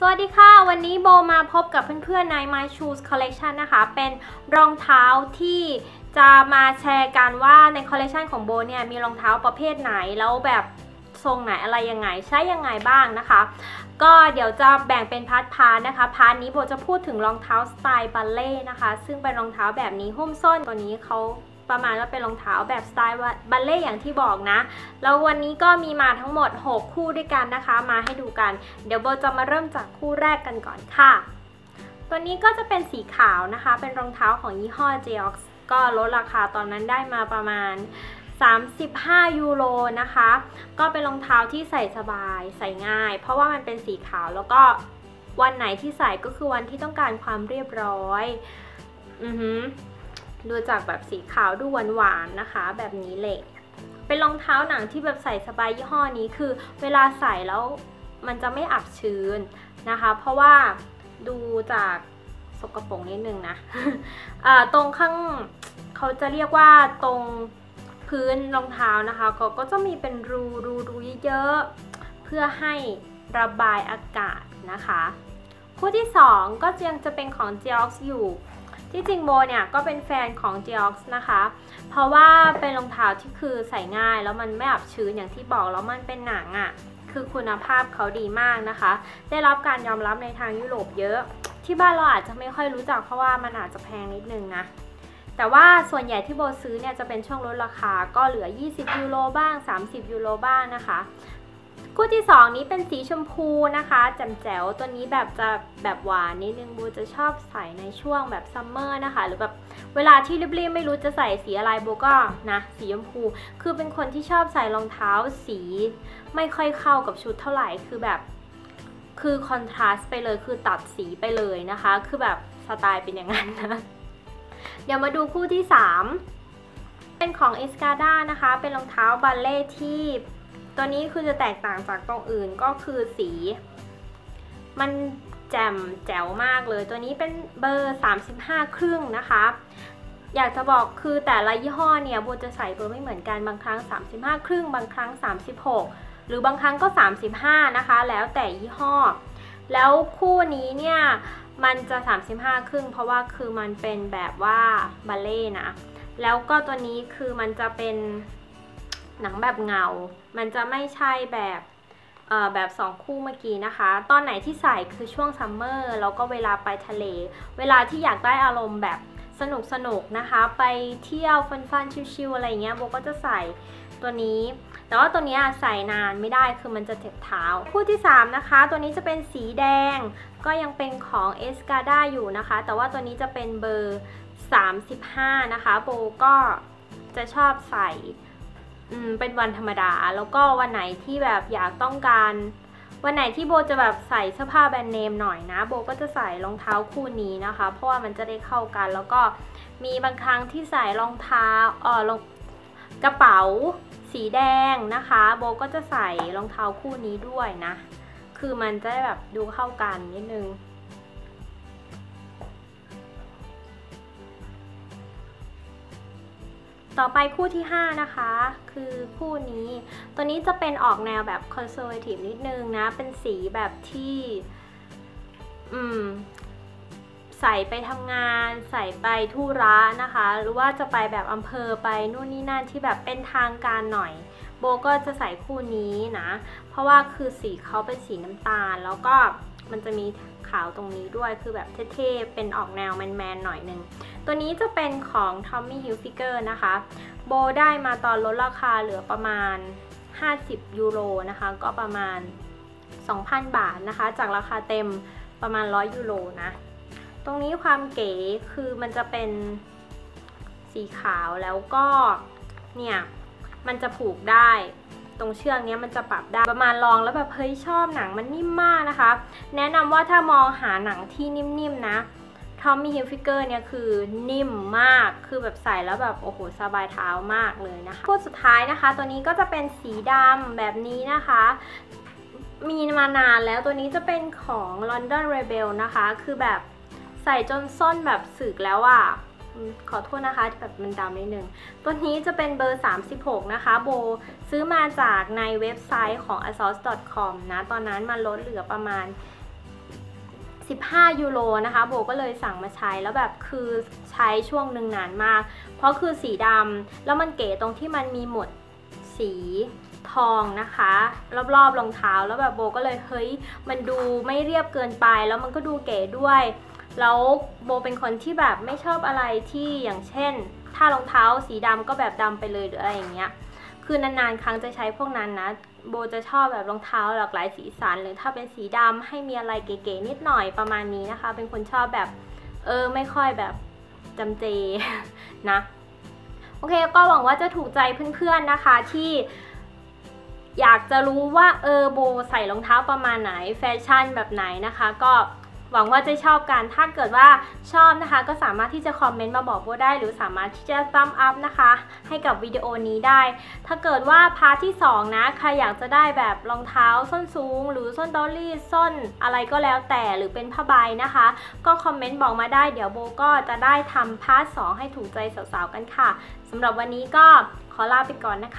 สวัสดีค่ะ วันนี้โบมาพบกับเพื่อนๆใน My Shoes Collection นะคะ เป็นรองเท้าที่จะมาแชร์กันว่าในคอลเลกชันของโบเนี่ยมีรองเท้าประเภทไหนแล้วแบบทรงไหนอะไรยังไงใช้ยังไงบ้างนะคะ ก็เดี๋ยวจะแบ่งเป็นพาร์ทพาร์ทนะคะ พาร์ทนี้โบจะพูดถึงรองเท้าสไตล์บัลเล่นะคะ ซึ่งเป็นรองเท้าแบบนี้หุ้มส้นตัวนี้เขา ประมาณว่าเป็นรองเท้าแบบสไตล์บัลเล่อย่างที่บอกนะ แล้ววันนี้ก็มีมาทั้งหมด 6 คู่ด้วยกันนะคะ มาให้ดูกัน เดี๋ยวโบจะมาเริ่มจากคู่แรกกันก่อนค่ะ ตัวนี้ก็จะเป็นสีขาวนะคะ เป็นรองเท้าของยี่ห้อ j o x ก็ลดราคาตอนนั้นได้มาประมาณ 35 ยูโรนะคะ ก็เป็นรองเท้าที่ใส่สบายใส่ง่าย เพราะว่ามันเป็นสีขาวแล้วก็วันไหนที่ใส่ก็คือวันที่ต้องการความเรียบร้อย อือหือ ดูจากแบบสีขาวดูหวานๆนะคะ แบบนี้เลยเป็นรองเท้าหนังที่แบบใส่สบายยี่ห้อนี้คือ เวลาใส่แล้วมันจะไม่อับชื้นนะคะ เพราะว่าดูจากสกปรกนิดนึงนะตรงข้างเขาจะเรียกว่าตรงพื้นรองเท้านะคะเขาก็จะมีเป็นรูรูรูเยอะๆเพื่อให้ระบายอากาศนะคะ คู่ที่ 2 ก็ยังจะเป็นของ g e o x อยู่ ที่จริงโบเนี่ยก็เป็นแฟนของ g e o x นะคะ เพราะว่าเป็นรองเท้าที่คือใส่ง่ายแล้วมันไม่อับชื้นอย่างที่บอกแล้วมันเป็นหนังอะ่ะ คือคุณภาพเขาดีมากนะคะ ได้รับการยอมรับในทางยุโรปเยอะ ที่บ้านเราอาจจะไม่ค่อยรู้จักเพราะว่ามันอาจจะแพงนิดนึงนะแต่ว่าส่วนใหญ่ที่โบซื้อเนี่ยจะเป็นช่วงลดราคาก็เหลือ 20 ยูโรบ้าง 30 ยูโรบ้างนะคะ คู่ที่ 2 นี้เป็นสีชมพูนะคะแจ่มแจ๋วตัวนี้แบบจะแบบหวานนิดนึงโบจะชอบใส่ในช่วงแบบซัมเมอร์นะคะ หรือแบบเวลาที่รีบๆไม่รู้จะใส่สีอะไรโบก็นะสีชมพู คือเป็นคนที่ชอบใส่รองเท้าสีไม่ค่อยเข้ากับชุดเท่าไหร่คือแบบคือคอนทราสต์ไปเลยคือตัดสีไปเลยนะคะ คือแบบสไตล์เป็นอย่างนั้นนะเดี๋ยวมาดูคู่ที่ 3 เป็นของ e s c a d a นะคะ เป็นรองเท้าบัลเล่ที่ ตัวนี้คือจะแตกต่างจากตรงอื่นก็คือสี มันแจ่มแจ๋วมากเลย ตัวนี้เป็นเบอร์ 35 ครึ่งนะคะ อยากจะบอกคือแต่ละยี่ห้อเนี่ยโบจะใส่เบอร์ไม่เหมือนกันบางครั้ง 35 ครึ่ง บางครั้ง 36 หรือบางครั้งก็ 35 นะคะ แล้วแต่ยี่ห้อ แล้วคู่นี้เนี่ยมันจะ 35 ครึ่ง เพราะว่าคือมันเป็นแบบว่าบัลเล่นะ แล้วก็ตัวนี้คือมันจะเป็น หนังแบบเงา มันจะไม่ใช่แบบแบบ2คู่เมื่อกี้นะคะ ตอนไหนที่ใส่คือช่วงซัมเมอร์แล้วก็เวลาไปทะเล เวลาที่อยากได้อารมณ์แบบสนุกสนุกนะคะ ไปเที่ยวฟันๆชิวๆอะไรเงี้ยโบก็จะใส่ตัวนี้ แต่ว่าตัวนี้ใส่นานไม่ได้คือมันจะเจ็บเท้า คู่ที่ 3 นะคะ ตัวนี้จะเป็นสีแดง ก็ยังเป็นของ e s c a d a อยู่นะคะ แต่ว่าตัวนี้จะเป็นเบอร์ 35 นะคะ โบก็จะชอบใส่ เป็นวันธรรมดา แล้วก็วันไหนที่แบบอยากต้องการ วันไหนที่โบจะแบบใส่เสื้อผ้าแบรนด์เนมหน่อยนะ โบก็จะใส่รองเท้าคู่นี้นะคะ เพราะว่ามันจะได้เข้ากัน แล้วก็มีบางครั้งที่ใส่รองเท้าเออรองกระเป๋าสีแดงนะคะ โบก็จะใส่รองเท้าคู่นี้ด้วยนะ คือมันจะได้แบบดูเข้ากันนิดนึง ต่อไปคู่ที่ 5 นะคะ คือคู่นี้ ตัวนี้จะเป็นออกแนวแบบคอนเซอร์เวทีฟนิดนึงนะ เป็นสีแบบที่ อืม ใส่ไปทำงาน ใส่ไปทุระนะคะ หรือว่าจะไปแบบอำเภอไปนู่นนี่นั่นที่แบบเป็นทางการหน่อย โบก็จะใส่คู่นี้นะ เพราะว่าคือสีเขาเป็นสีน้ำตาล แล้วก็มันจะมี ขาวตรงนี้ด้วยคือแบบเท่ๆ เป็นออกแนวแมนๆ หน่อยนึง ตัวนี้จะเป็นของ Tommy Hilfiger นะคะ โบได้มาตอนลดราคาเหลือประมาณ 50 ยูโรนะคะ ก็ประมาณ 2,000 บาทนะคะ จากราคาเต็มประมาณ 100 ยูโรนะ ตรงนี้ความเก๋คือมันจะเป็นสีขาวแล้วก็เนี่ย มันจะผูกได้ ตรงเชือกนี้มันจะปรับได้ประมาณลองแล้วแบบเฮ้ยชอบหนังมันนิ่มมากนะคะ แนะนำว่าถ้ามองหาหนังที่นิ่มๆนะทอมมี่ฮิลฟิกเกอร์เนี่ยคือนิ่มมาก คือแบบใส่แล้วแบบโอ้โหสบายเท้ามากเลยนะคะคู่สุดท้ายนะคะ ตัวนี้ก็จะเป็นสีดำแบบนี้นะคะ มีมานานแล้วตัวนี้จะเป็นของ London Rebel นะคะ คือแบบใส่จนส้นแบบสึกแล้วอะ่ะ ขอโทษนะคะแบบมันดำนิดนึง ตัวนี้จะเป็นเบอร์ 36 นะคะ โบซื้อมาจากในเว็บไซต์ของ asos.com นะ ตอนนั้นมันลดเหลือประมาณ 15 ยูโรนะคะ โบก็เลยสั่งมาใช้แล้วแบบคือใช้ช่วงหนึ่งนานมาก เพราะคือสีดำแล้วมันเก๋ตรงที่มันมีหมดสีทองนะคะ รอบๆรองเท้าแล้วแบบโบก็เลยเฮ้ยมันดูไม่เรียบเกินไปแล้วมันก็ดูเก๋ด้วย แล้วโบเป็นคนที่แบบไม่ชอบอะไรที่อย่างเช่น ถ้ารองเท้าสีดำก็แบบดำไปเลยหรืออะไรอย่างเงี้ย คือนานๆ ครั้งจะใช้พวกนั้นนะ โบจะชอบแบบรองเท้าหลากหลายสีสัน หรือถ้าเป็นสีดำให้มีอะไรเก๋ๆนิดหน่อยประมาณนี้นะคะ เป็นคนชอบแบบเออไม่ค่อยแบบจำเจนะโอเคก็หวังว่าจะถูกใจเพื่อนๆนะคะที่อยากจะรู้ว่าเออโบใส่รองเท้าประมาณไหน แฟชั่นแบบไหนนะคะ ก็ หวังว่าจะชอบกัน ถ้าเกิดว่าชอบนะคะ ก็สามารถที่จะคอมเมนต์มาบอกโบได้ หรือสามารถที่จะซัมอัพนะคะ ให้กับวิดีโอนี้ได้ ถ้าเกิดว่าพาร์ทที่ 2 นะ ใครอยากจะได้แบบรองเท้าส้นสูง หรือส้นดอลลี่ส้นอะไรก็แล้วแต่หรือเป็นผ้าใบนะคะ ก็คอมเมนต์บอกมาได้ เดี๋ยวโบก็จะได้ทำพาร์ท2ให้ถูกใจสาวๆกันค่ะสำหรับวันนี้ก็ขอลาไปก่อนนะคะ